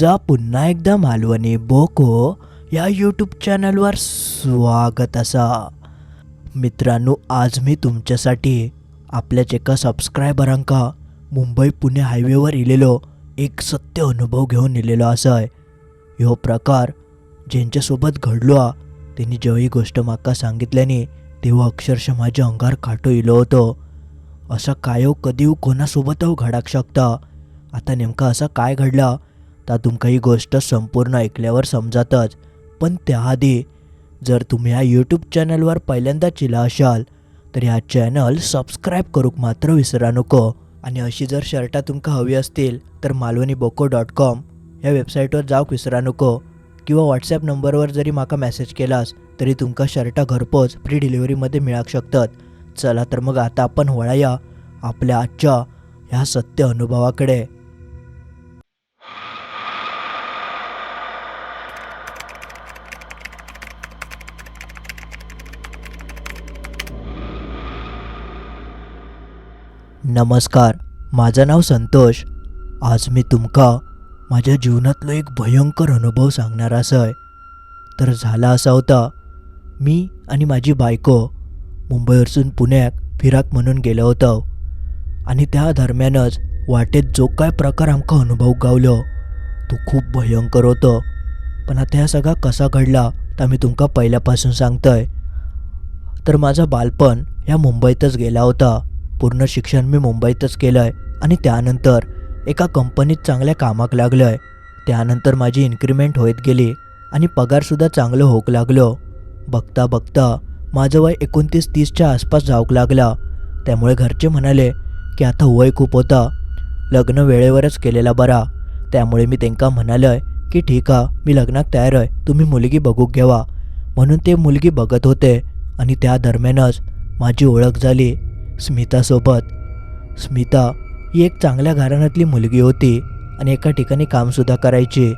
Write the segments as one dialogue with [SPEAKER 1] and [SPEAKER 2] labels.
[SPEAKER 1] तुमचा पुन्हा एकदा मालवणी बोको या यूट्यूब चॅनलवर स्वागत असा. मित्रांनो आज मी तुमच्यासाठी आपल्याच एका सबस्क्रायबरांका मुंबई पुणे हायवेवर इलेलो एक सत्य अनुभव घेऊन इलेलो असाय. ह्यो प्रकार ज्यांच्यासोबत घडलो हा त्यांनी जेव्हा ही गोष्ट माका सांगितल्याने तेव्हा अक्षरशः माझ्या अंगार काटो इलो होतो. असा कायव कधी हो कोणासोबत घडाक शकता. आता नेमका असं काय घडलं तर तुमका ही गोष्ट संपूर्ण ऐकल्यावर समजातच. पण त्याआधी जर तुम्ही ह्या यूट्यूब चॅनलवर पहिल्यांदा चिला असाल तर ह्या चॅनल सबस्क्राईब करूक मात्र विसरा नको. आणि अशी जर शर्टा तुमका हवी असतील तर मालवणी बोको डॉट कॉम या वेबसाईटवर जाऊक विसरा नको. किंवा व्हॉट्सॲप नंबरवर जरी माका मेसेज केलास तरी तुमका शर्टा घरपोच फ्री डिलिव्हरीमध्ये मिळाक शकतात. चला तर मग आता आपण वळाया आपल्या आजच्या ह्या सत्य अनुभवाकडे. नमस्कार माझं नाव संतोष. आज मी तुमका माझ्या जीवनातलो एक भयंकर अनुभव सांगणार असं आहे तर झाला असा होता मी आणि माझी बायको मुंबईवरसून पुण्यात फिराक म्हणून गेलो होतो. आणि त्या दरम्यानच वाटेत जो काय प्रकार आमका अनुभव गावलो तो खूप भयंकर होतो. पण आता ह्या सगळा कसा घडला तर मी तुमका पहिल्यापासून सांगतोय. तर माझं बालपण ह्या मुंबईतच गेला होता. पूर्ण शिक्षण मी मुंबईतच केलं आहे आणि त्यानंतर एका कंपनीत चांगल्या कामाक लागलं आहे त्यानंतर माझी इन्क्रीमेंट होत गेली आणि पगारसुद्धा चांगलं होक लागलो. बघता बघता माझं वय एकोणतीस तीसच्या आसपास जाऊक लागला. त्यामुळे घरचे म्हणाले की आता वय खूप होता. लग्न वेळेवरच केलेला बरा. त्यामुळे मी त्यांना आहे की ठीक आहे मी लग्नात तयार आहे तुम्ही मुलगी बघूक घ्यावा. म्हणून ते मुलगी बघत होते आणि त्या दरम्यानच माझी ओळख झाली. स्मितासोबत. स्मिता ही एक चांगल्या घराण्यातली मुलगी होती आणि एका ठिकाणी कामसुद्धा करायची.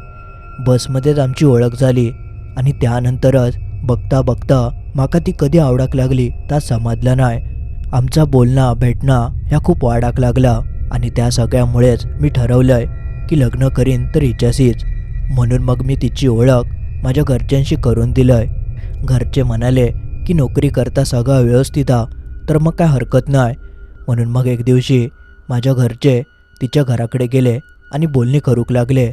[SPEAKER 1] बसमध्येच आमची ओळख झाली आणि त्यानंतरच बघता बघता माका ती कधी आवडाक लागली ता समजलं नाही. आमचा बोलणं भेटणं ह्या खूप वाढाक लागला आणि त्या सगळ्यामुळेच मी ठरवलंय की लग्न करीन तर हिच्याशीच. म्हणून मग मी तिची ओळख माझ्या घरच्यांशी करून दिलंय. घरचे म्हणाले की नोकरी करता सगळं व्यवस्थित हा तर मग काय हरकत नाही. म्हणून मग एक दिवशी माझ्या घरचे तिच्या घराकडे गेले आणि बोलणी करूक लागले.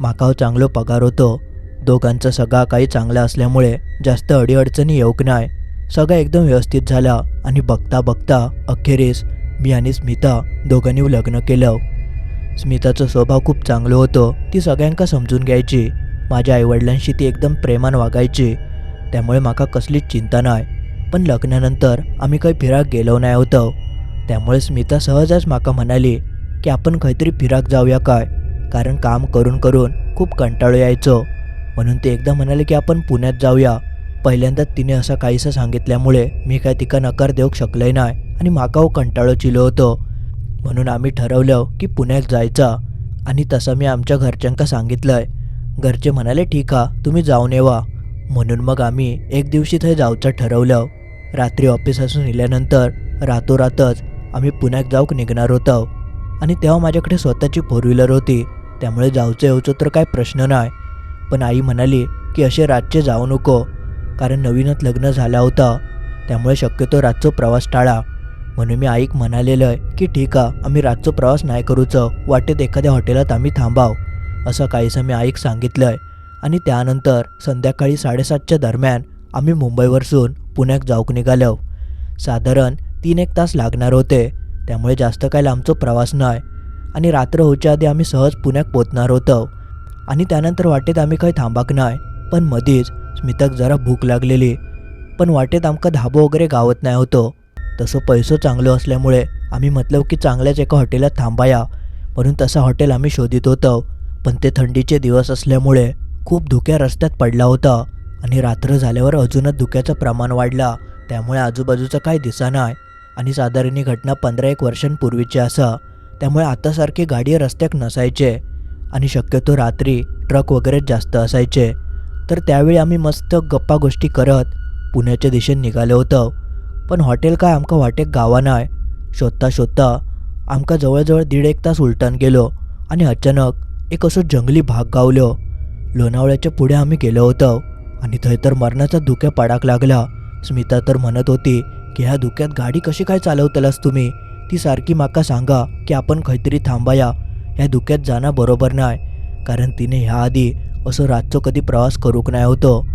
[SPEAKER 1] माकाव चांगलो पगार होतो. दोघांचा सगळा काही चांगला असल्यामुळे जास्त अडीअडचणी येऊक नाही. सगळा एकदम व्यवस्थित झाला आणि बघता बघता अखेरीस मी आणि स्मिता दोघांनी लग्न केलं. स्मिताचा स्वभाव खूप चांगलं होतं. ती सगळ्यांका समजून घ्यायची. माझ्या आईवडिलांशी ती एकदम प्रेमान वागायची. त्यामुळे माका कसलीच चिंता नाही. पण लग्नानंतर आम्ही काही फिराक गेलो नाही होतो. त्यामुळे स्मिता सहजच माका म्हणाली की आपण काहीतरी फिराक जाऊया काय? कारण काम करून करून खूप कंटाळू यायचो. म्हणून ते एकदा म्हणाले की आपण पुण्यात जाऊया. पहिल्यांदाच तिने असं काहीसं सांगितल्यामुळे मी काय तिका नकार देऊ शकले नाही आणि माकाव कंटाळो चिलो होतो. म्हणून आम्ही ठरवलं की पुण्यात जायचा. आणि तसं मी आमच्या घरच्यांका सांगितलंय. घरचे म्हणाले ठीक हा तुम्ही जाऊन येवा. म्हणून मग आम्ही एक दिवशी थंय जाऊचं ठरवलं. रात्री ऑफिसातून इल्यानंतर रातोरातच आम्ही पुण्यात जाऊक निघणार होतो. आणि तेव्हा माझ्याकडे स्वतःची फोर व्हीलर होती. त्यामुळे जाऊचं यायचं तर काय प्रश्न नाही. पण आई म्हणाली की असे रातचे जाऊ नको कारण नवीनच लग्न झाला होता. त्यामुळे शक्यतो रातचा प्रवास टाळा. म्हणून मी आईक म्हणालेलं आहे की ठीक आहे आम्ही रातचा प्रवास नाही करूचं. वाटेत एखाद्या हॉटेलात आम्ही थांबाव असं काहीसं मी आईक सांगितलं आहे आणि त्यानंतर संध्याकाळी साडेसातच्या दरम्यान आम्ही मुंबईवरसून पुण्यात जाऊक निघालं साधारण तीन एक तास लागणार होते. त्यामुळे जास्त काय लांबचं प्रवास नाही आणि रात्र होच्या आधी आम्ही सहज पुण्यात पोचणार होतो. आणि त्यानंतर वाटेत आम्ही काही थांबाक नाही पण मधीच स्मिताक जरा भूक लागलेली. पण वाटेत आमका धाबो वगैरे गावत नाही होतो. तसं पैसो चांगलं असल्यामुळे आम्ही म्हटलं की चांगल्याच एका हॉटेलात थांबाया. म्हणून तसा हॉटेल आम्ही शोधित होतो. पण ते थंडीचे दिवस असल्यामुळे खूप धुक्या रस्त्यात पडला होता. आणि रात्र झाल्यावर अजूनच धुक्याचं प्रमाण वाढला. त्यामुळे आजूबाजूचं काय दिसा नाही. आणि साधारण ही घटना पंधरा एक वर्षांपूर्वीची असा. त्यामुळे आतासारखी गाडी रस्त्यात नसायचे. आणि शक्यतो रात्री ट्रक वगैरे जास्त असायचे. तर त्यावेळी आम्ही मस्त गप्पा गोष्टी करत पुण्याच्या दिशेने निघालो होतो. पण हॉटेल काय आमका वाटेक गावा नाही. शोधता शोधता आमका जवळजवळ दीड एक तास उलटान गेलो. आणि अचानक एक असं जंगली भाग गावलो. लोणावळ्याच्या पुढे आम्ही गेलो होतो. आणि थंय तर मरणाचा धुक्या पडाक लागला. स्मिता तर म्हणत होती की ह्या धुक्यात गाडी कशी काय चालवतलास तुम्ही? ती सारखी माका सांगा की आपण खंयतरी थांबाया. ह्या धुक्यात जाणं बरोबर नाही कारण तिने ह्या आधी असं रातचो कधी प्रवास करूक नाही होतो.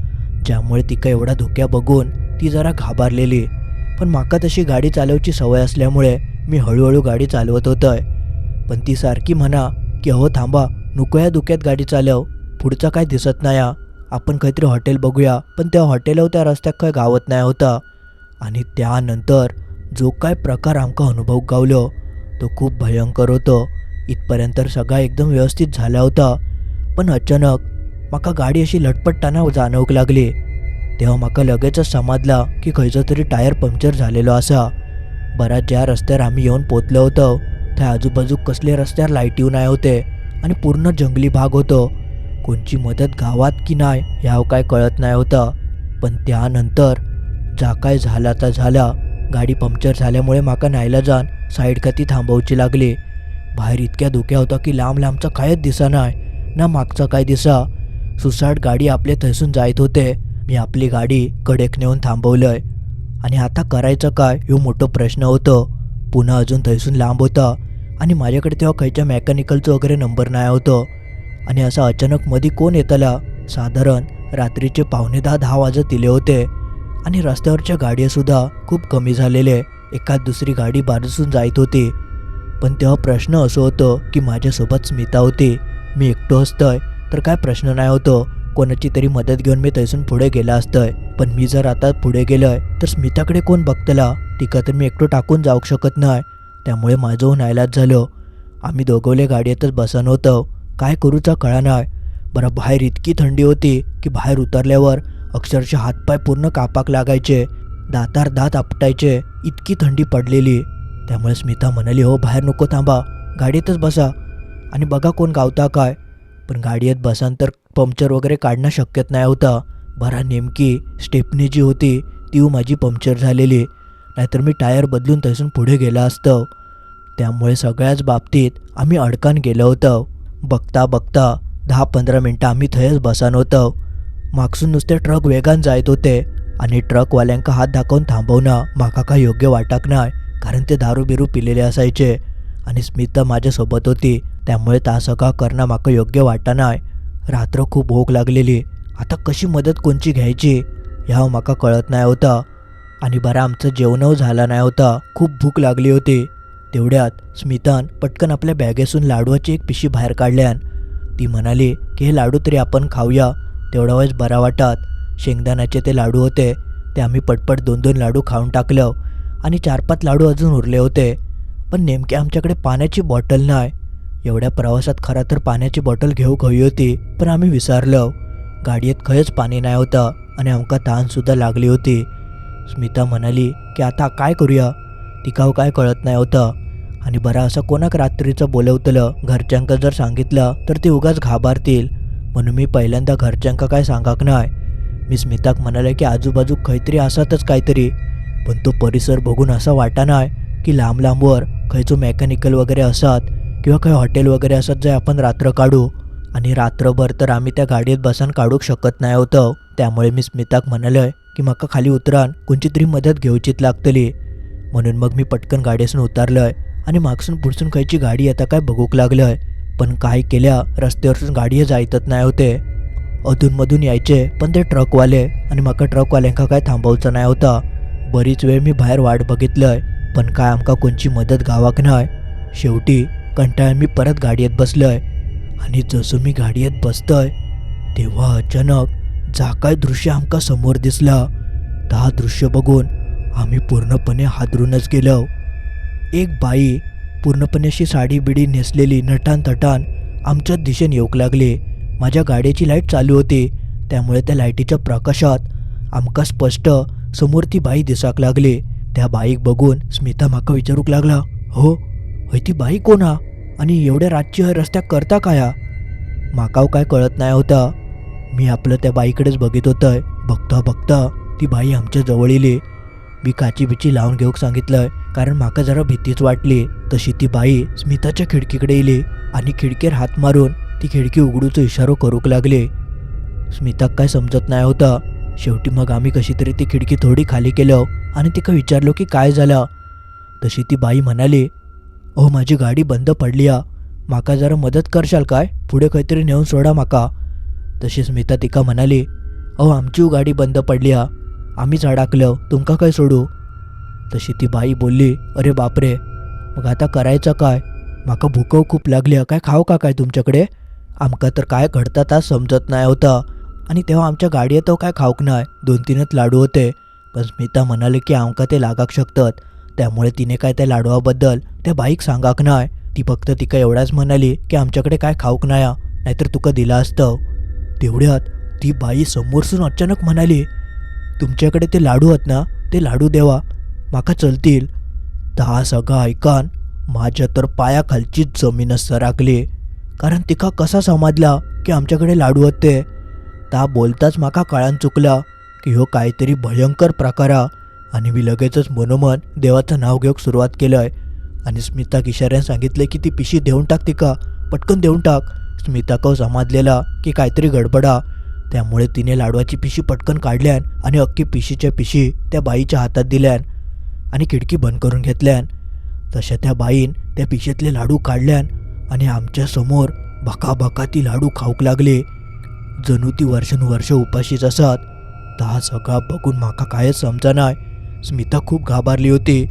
[SPEAKER 1] ज्यामुळे तिका एवढा धुक्या बघून ती जरा घाबरलेली. पण माका तशी गाडी चालवची सवय असल्यामुळे मी हळूहळू गाडी चालवत होतोय. पण ती सारखी म्हणा की अहो थांबा नको या धुक्यात गाडी चालव. पुढचं काय दिसत नाही हा. आपण काहीतरी हॉटेल बघूया पण त्या हॉटेलवर त्या रस्त्यात काय गावत नाही होता. आणि त्यानंतर जो काय प्रकार आमका अनुभव गावलो तो खूप भयंकर होतो. इथपर्यंत तर सगळा एकदम व्यवस्थित झाला होता. पण अचानक माका गाडी अशी लटपटताना जाणवूक लागली. तेव्हा माका लगेचच समजला की खंयचो तरी टायर पंक्चर झालेलो असा. बराच ज्या रस्त्यावर आम्ही येऊन पोचलो होतो त्या आजूबाजू कसले रस्त्यावर लाइट नाही होते आणि पूर्ण जंगली भाग होतो. कोणची मदत गावात की नाही ह्याव काय कळत नाही होतं. पण त्यानंतर जा काय झाला तर झाला. गाडी पंक्चर झाल्यामुळे माका न्यायला जाण साईड ती थांबवची लागली. बाहेर इतक्या धुक्या होता की लांब लांबचा कायच दिसा नाही ना मागचा काय दिसा. सुसाट गाडी आपले थैसून जायत होते. मी आपली गाडी कडेक नेऊन थांबवलंय. आणि आता करायचं काय ह्यो मोठं प्रश्न होतं. पुन्हा अजून थैसून लांब होता. आणि माझ्याकडे तेव्हा खयच्या मेकॅनिकलचं वगैरे नंबर नाही होतं. आणि असं अचानक मधी कोण येतला? साधारण रात्रीचे पावणे दहा दहा वाजत दिले होते. आणि रस्त्यावरच्या गाड्यासुद्धा खूप कमी झालेले. एखाद दुसरी गाडी बाजूसून जायत होती. पण तेव्हा प्रश्न असं होतं की माझ्यासोबत स्मिता होती. मी एकटो असतंय तर काय प्रश्न नाही होतो. कोणाची तरी मदत घेऊन मी तैसून पुढे गेला असतंय. पण मी जर आता पुढे गेलोय तर स्मिताकडे कोण बघतला? तिका तर मी एकटो टाकून जाऊ शकत नाही. त्यामुळे माझं नायलाच झालो. आम्ही दोघवले गाडीतच बसन होतं. काय करूचा कळा नाही बरं बाहेर इतकी थंडी होती की बाहेर उतरल्यावर अक्षरशः हातपाय पूर्ण कापाक लागायचे. दातार दात आपटायचे. इतकी थंडी पडलेली. त्यामुळे स्मिता म्हणाली हो बाहेर नको थांबा. गाडीतच बसा. आणि बघा कोण गावता काय. पण गाडीत बसान तर पंक्चर वगैरे काढणं शक्यत नाही होतं. बरा नेमकी स्टेपनी जी होती ती माझी पंक्चर झालेली. नाहीतर मी टायर बदलून तसून पुढे गेला असतो. त्यामुळे सगळ्याच बाबतीत आम्ही अडकान गेलो होतो. बघता बघता दहा पंधरा मिनटं आम्ही थंयच बसान होतो. मागसून नुसते ट्रक वेगान जायत होते आणि ट्रकवाल्यांका हात दाखवून थांबवणं माका काय योग्य वाटक नाही कारण ते दारू बिरू पिलेले असायचे. आणि स्मिता माझ्यासोबत होती त्यामुळे तास का करणं माका योग्य वाटा नाही रात्र खूप भूक लागलेली. आता कशी मदत कोणची घ्यायची ह्या माका कळत नाही होता. आणि बरं आमचं जेवणही झालं नाही होता. खूप भूक लागली होती. तेवढ्यात स्मितान पटकन आपल्या बॅगेसून लाडवाची एक पिशी बाहेर काढल्यान ती म्हणाली की हे लाडू तरी आपण खाऊया. तेवढा वेळेस बरा वाटत. शेंगदाण्याचे ते लाडू होते. ते आम्ही पटपट दोन दोन लाडू खाऊन टाकलं आणि चार पाच लाडू अजून उरले होते. पण नेमके आमच्याकडे पाण्याची बॉटल नाही. एवढ्या प्रवासात खरं तर पाण्याची बॉटल घेऊ हवी होती पण आम्ही विसरलो. गाडीत खरंच पाणी नाही होतं आणि आमका तहानसुद्धा लागली होती. स्मिता म्हणाली की आता काय करूया? तिकाव काय कळत नाही होतं. आणि बरा असं कोणाक रात्रीचं बोलवतलं घरच्यांका जर सांगितलं तर ते उगाच घाबरतील. म्हणून मी पहिल्यांदा घरच्यांका काय सांगाक नाय. मी स्मिताक म्हणाले की आजूबाजू खैतरी असतच काहीतरी पण तो परिसर बघून असा वाटा की लांब लांबवर खंयचो मेकॅनिकल वगैरे असत किंवा काही हॉटेल वगैरे असत जे आपण रात्र काढू. आणि रात्रभर तर आम्ही त्या गाडीत बसान काढूक शकत नाही होतं. त्यामुळे मी स्मिताक म्हणालोय की म्हाका खाली उतरान कोणची तरी मदत घेवचीच लागतली. म्हणून मग मी पटकन गाडीसून उतारलंय. आणि मागसून पुढसून खायची गाडी आता काय बघूक आहे पण काय केल्या रस्त्यावरसून गाडी जायतच नाही होते. अधूनमधून यायचे पण ते ट्रकवाले आणि म्हाका ट्रकवाल्यांका काय थांबवचं नाही होता. बरीच वेळ मी बाहेर वाट बघितलंय पण काय आमका कोणची मदत गावाक नाही. शेवटी कंटाळून मी परत गाडीत बसलोय. आणि जसं मी गाडीत बसतोय तेव्हा अचानक जा काय दृश्य आमका समोर दिसला. ता दृश्य बघून आम्ही पूर्णपणे हादरूनच गेलो. एक बाई पूर्णपणे अशी साडी बिडी नेसलेली नटान तटान आमच्याच दिशेने येऊक लागले. माझ्या गाडीची लाइट चालू होती. त्यामुळे त्या लाईटीच्या प्रकाशात आमका स्पष्ट समोर ती बाई दिसाक लागली. त्या बाईक बघून स्मिता माका विचारूक लागला हो होय ती बाई कोण हा? आणि एवढ्या रातची हय रस्त्याक करता काय माकाव काय कळत नाही होता. मी आपलं त्या बाईकडेच बघित होतंय. बघता बघता ती बाई आमच्या जवळ येली मी काची बिची लावून घेऊक सांगितलंय. कारण माका जरा भीतीच वाटली. तशी ती बाई स्मिताच्या खिडकीकडे येली आणि खिडकीवर हात मारून ती खिडकी उघडूचो इशारो करूक लागली. स्मिताक काय समजत नाही होता. शेवटी मग आम्ही कशी तरी ती खिडकी थोडी खाली केलं आणि तिका विचारलो की काय झालं. तशी ती बाई म्हणाली अहो माझी गाडी बंद पडली आ माका जरा मदत करशाल काय? पुढे काहीतरी नेऊन सोडा माका. तशी स्मिता तिका म्हणाली अहो आमची गाडी बंद पडली आ आम्हीच अडाकलं. तुमका काय सोडू? तशी ती बाई बोलली अरे बापरे मग आता करायचं काय? माका भुकव खूप लागली काय खाऊ का काय तुमच्याकडे? आमका तर काय घडता ता समजत नाही होतं. आणि तेव्हा आमच्या गाडयेत हो काय खाऊक नाही दोन तीनच लाडू होते. पण स्मिता म्हणाले की आमका ते लागाक शकतात. त्यामुळे तिने काय त्या लाडवाबद्दल त्या बाईक सांगाक नाही. ती फक्त तिका एवढाच म्हणाली की आमच्याकडे काय खाऊक नाही नाहीतर तुका दिला असतं. तेवढ्यात ती बाई समोरसून अचानक म्हणाली तुमच्याकडे ते लाडू आहेत ना ते लाडू देवा. माका चलतील. ता सगळं ऐकान माझ्या तर पायाखालचीच जमीनच सराकली कारण तिका कसा समजला की आमच्याकडे लाडू होते? ता बोलताच माका कळान चुकला की ह्यो काहीतरी भयंकर प्रकार आणि मी लगेचच मनोमन देवाचं नाव घेऊक सुरुवात केलंय. आणि स्मिताक किशाऱ्यानं सांगितले की ती पिशी देऊन टाक तिका पटकन देऊन टाक. स्मिताक हो समाजलेला की काहीतरी गडबडा. त्यामुळे तिने लाडवाची पिशी पटकन काढल्यान आणि अख्खी पिशीच्या पिशी त्या बाईच्या हातात दिल्यान आणि खिडकी बंद करून घेतल्यान. तशा त्या बाईन त्या पिशेतले लाडू काढल्यान आणि आमच्यासमोर ती लाडू खाऊक लागले. जणू ती वर्षानुवर्ष उपाशीच असत. ता सगळा बघून माका कायच समजा नाही स्मिता खूप घाबरली होती.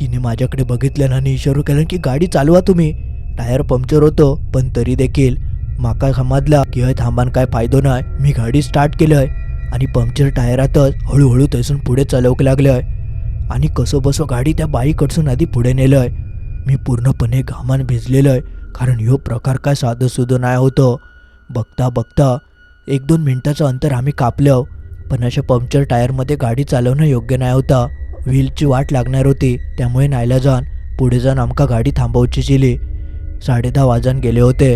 [SPEAKER 1] तिने माझ्याकडे बघितल्यानं आणि इशारू केला की गाडी चालवा तुम्ही. टायर पंक्चर होतं पण तरी देखील. माका समजला की हय थांबान काय फायदो नाही मी गाडी स्टार्ट केलंय आणि पंक्चर टायरातच हळूहळू थंयसून पुढे चालवक लागलंय. आणि कसं बसो गाडी त्या बाईकडसून आधी पुढे नेलं आहे मी पूर्णपणे घामान भिजलेलोय कारण ह्यो प्रकार काय साधं सुधं नाही होतं. बघता बघता एक दोन मिनटाचं अंतर आम्ही कापलं पण अशा पंक्चर टायरमध्ये गाडी चालवणं योग्य नाही होता. व्हीलची वाट लागणार होती त्यामुळे नायला जाण पुढे जाऊन आमका गाडी थांबवची चिली साडेदहा वाजून गेले होते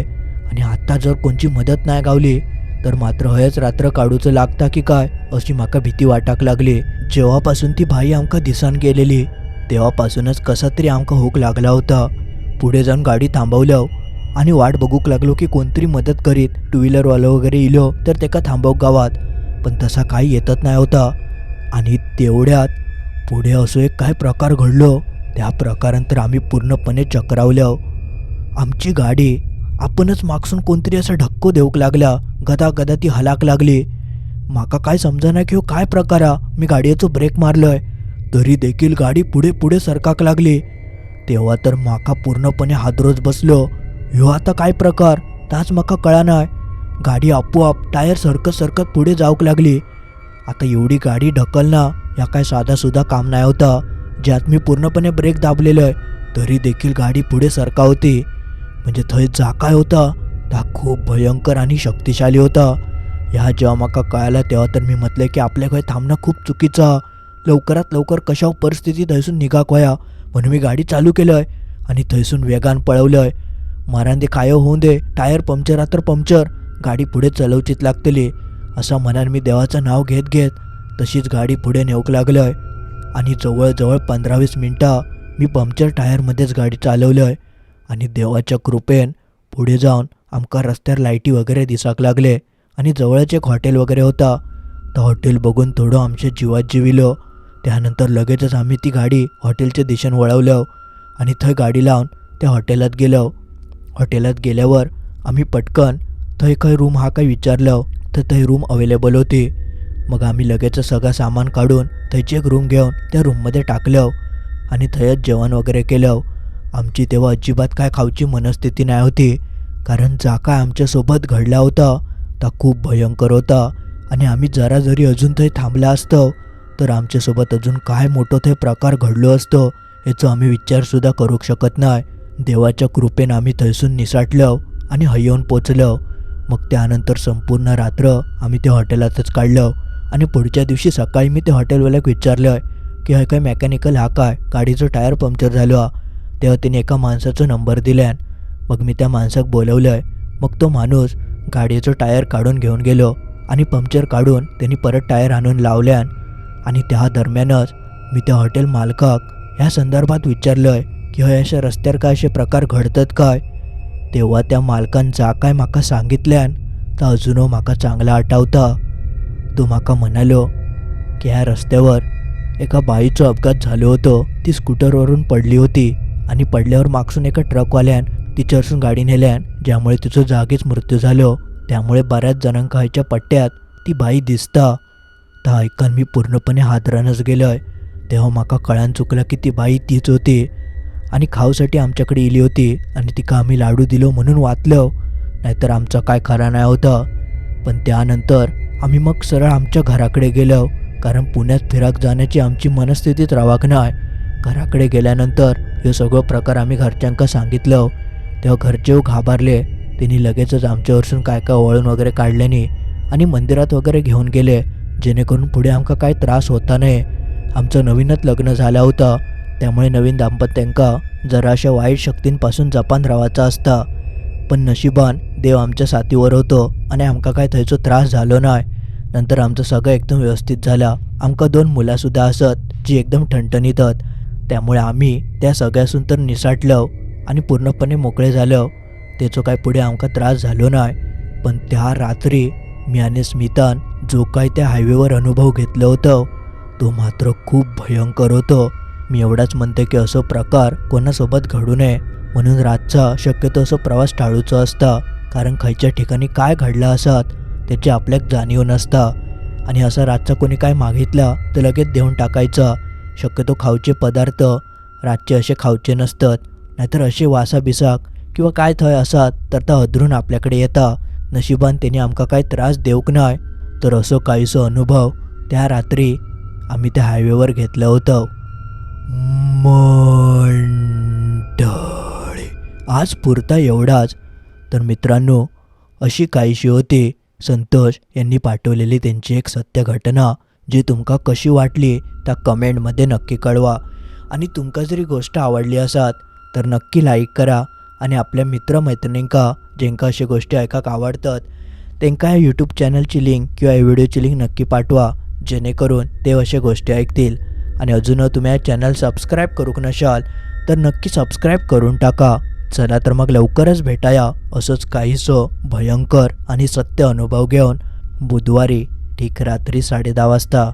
[SPEAKER 1] आणि आत्ता जर कोणची मदत नाही गावली तर मात्र हयच रात्र काढूचं लागता की काय अशी माका भीती वाटाक लागली. जेव्हापासून ती बाई आमका दिसान गेलेली तेव्हापासूनच कसा तरी आमका हुक लागला होता. पुढे जाऊन गाडी थांबवलं आणि वाट बघूक लागलो की कोणतरी मदत करीत टू व्हीलरवालं वगैरे इलो तर तेका थांबव गावात. पण तसा काही येतच नाही होता. आणि तेवढ्यात पुढे असो एक काय प्रकार घडलो त्या प्रकारानंतर आम्ही पूर्णपणे चक्रावलो आमची गाडी आपणच मागसून कोणतरी असं ढक्को देऊक लागला गदा गदा ती हलाक लागली. माका काय समजना की हो काय प्रकारा मी गाडयेचो ब्रेक मारलोय. तरी देखील गाडी पुढे पुढे सरकाक लागली. तेव्हा तर माका पूर्णपणे हादरोज बसलो. ह्यो आता काय प्रकार ताच माका कळानाय. गाडी आपोआप टायर सरकत सरकत पुढे जाऊक लागली. आता एवढी गाडी ढकलना या काय साधासुद्धा काम नाही होता. ज्यात मी पूर्णपणे ब्रेक दाबलेलो आहे तरी देखील गाडी पुढे सरका होती. म्हणजे थंय जा काय होता. त्या खूप भयंकर आणि शक्तिशाली होता. ह्या जेव्हा माका कळाला तेव्हा तर मी म्हटलं की आपल्या आपल्याकडे थांबणं खूप चुकीचं लवकरात लवकर कशा परिस्थिती थंयसून निघाक वया म्हणून मी गाडी चालू केलंय आणि थंयसून वेगान पळवलंय. मारान दे काय होऊन दे. टायर पंक्चर तर पंक्चर. गाडी पुढे चलवचीत लागतली. असं मनान मी देवाचं नाव घेत घेत तशीच गाडी पुढे नेऊक लागलंय. आणि जवळजवळ पंधरा वीस मिनटं मी पंक्चर टायरमध्येच गाडी चालवलं आहे आणि देवाच्या कृपेन पुढे जाऊन आमका रस्त्यावर लाईटी वगैरे दिसाक लागले आणि जवळच एक हॉटेल वगैरे होता. तर हॉटेल बघून थोडं आमच्या जीवात जिविलो. त्यानंतर लगेचच आम्ही ती गाडी हॉटेलच्या दिशेन वळवलो आणि थंय गाडी लावून त्या हॉटेलात गेलो हॉटेलात गेल्यावर आम्ही पटकन थंय खंय रूम हा काय विचारलं तर थंय रूम अवेलेबल होती. मग आम्ही लगेच सगळं सामान काढून थंयची एक रूम घेऊन त्या रूममध्ये टाकलं आणि थंयच जेवण वगैरे केलं आमची तेव्हा अजिबात काय खाऊची मनस्थिती नाही होती. कारण जा काय आमच्यासोबत घडला होता. ता खूप भयंकर होता. आणि आम्ही जरा जरी अजून थंय थांबला असतो तर आमच्यासोबत अजून काय मोठं ते प्रकार घडलो असतो याचा आम्ही विचारसुद्धा करू शकत नाही. देवाच्या कृपेनं आम्ही थंयसून निसाटलो आणि हयवून पोचलो. मग त्यानंतर संपूर्ण रात्र आम्ही त्या हॉटेलातच काढलं. आणि पुढच्या दिवशी सकाळी मी ते हॉटेलवाल्याक विचारलं की हे काय मेकॅनिकल हा काय? गाडीचं टायर पंक्चर झालो तेव्हा तिने एका माणसाचा नंबर दिल्यान मग मी त्या माणसाक बोलवलंय. मग तो माणूस गाडीचं टायर काढून घेऊन गेलो आणि पंक्चर काढून त्यांनी परत टायर आणून लावल्यान आणि त्या दरम्यानच मी त्या हॉटेल मालकाक ह्या संदर्भात विचारलंय की हय अशा रस्त्यावर काय असे प्रकार घडतात काय? तेव्हा त्या मालकान जा काय म्हाका सांगितल्यान तर अजुनो म्हाका चांगला आठवता. तो म्हाका म्हणालो की ह्या रस्त्यावर एका बाईचो अपघात झालो होतो. ती स्कूटरवरून पडली होती. आणि पडल्यावर मागसून एका ट्रकवाल्यान तिच्यावरसून गाडी नेल्यान ज्यामुळे तिचो जागीच मृत्यू झालो. त्यामुळे बऱ्याच जणांका पट्ट्यात ती बाई दिसता. तर ऐकन मी पूर्णपणे हादरानच गेलोय. तेव्हा म्हाका कळान चुकला की ती बाई तीच होती. आणि खाऊसाठी आमच्याकडे इली होती आणि तिका आम्ही लाडू दिलो म्हणून वाचलं. नाहीतर आमचा काय खरा नाही होता? पण त्यानंतर आम्ही मग सरळ आमच्या घराकडे गेलो. कारण पुण्यात फिराक जाण्याची आमची मनस्थितीत रावाक नाही घराकडे गेल्यानंतर हे सगळं प्रकार आम्ही घरच्यांका सांगितलं. तेव्हा घरचे घाबरले. त्यांनी लगेचच आमच्यावरसून काय काय वळून वगैरे काढल्याने आणि मंदिरात वगैरे घेऊन गेले. जेणेकरून पुढे आमका काय त्रास होता नये. आमचं नवीनच लग्न झालं होतं. त्यामुळे नवीन दाम्पत्यांका जराशा वाईट शक्तींपासून जपान राहायचा असता. पण नशिबान देव आमच्या साथीवर होतो आणि आमका काय थंयचो त्रास झालो नाही नंतर आमचं सगळं एकदम व्यवस्थित झालं. आमका दोन मुलांसुद्धा असत जी एकदम ठणठणीतत त्यामुळे आम्ही त्या सगळ्यासून तर निसाटलो आणि पूर्णपणे मोकळे झालो. त्याचो काय पुढे आमका त्रास झालो नाही. पण त्या रात्री मी आणि स्मितान जो काय त्या हायवेवर अनुभव घेतलं होतं तो मात्र खूप भयंकर होतो. मी एवढाच म्हणते की असं प्रकार कोणासोबत घडू नये. म्हणून रातचा शक्यतो असं प्रवास टाळूचं असता. कारण खायच्या ठिकाणी काय घडलं असत त्याची आपल्याक जाणीव नसता. आणि असं रातचा कोणी काय मागितला तर लगेच देऊन टाकायचं. शक्यतो खाऊचे पदार्थ रातचे असे खाऊचे नसतात. नाहीतर असे वासा बिसाक किंवा काय थंय असत तर त्या हदरून आपल्याकडे येता. नशिबान त्याने आमका काय त्रास देऊक नाही तर असो काहीसो अनुभव त्या रात्री आम्ही त्या हायवेवर घेतलं होतं. मंडळी आज पुरता एवढाच. तर मित्रांनो अशी काहीशी होती. संतोष यांनी पाठवलेली त्यांची एक सत्य घटना जी तुमकां कशी वाटली त्या कमेंटमध्ये नक्की कळवा. आणि तुमका जरी गोष्ट आवडली असात तर नक्की लाईक करा. आणि आपल्या मित्रमैत्रिणींका ज्यांका अशी गोष्टी ऐकाक आवडतात त्यांका ह्या यूट्यूब चॅनलची लिंक किंवा या व्हिडिओची लिंक नक्की पाठवा. जेणेकरून ते अशा गोष्टी ऐकतील. आणि अजून तुम्ही या चॅनल सबस्क्राईब करूक नशाल तर नक्की सबस्क्राईब करून टाका. चला तर मग लवकरच भेटाया असंच काहीसं भयंकर आणि सत्य अनुभव घेऊन बुधवारी ठीक रात्री साडे दहा वाजता.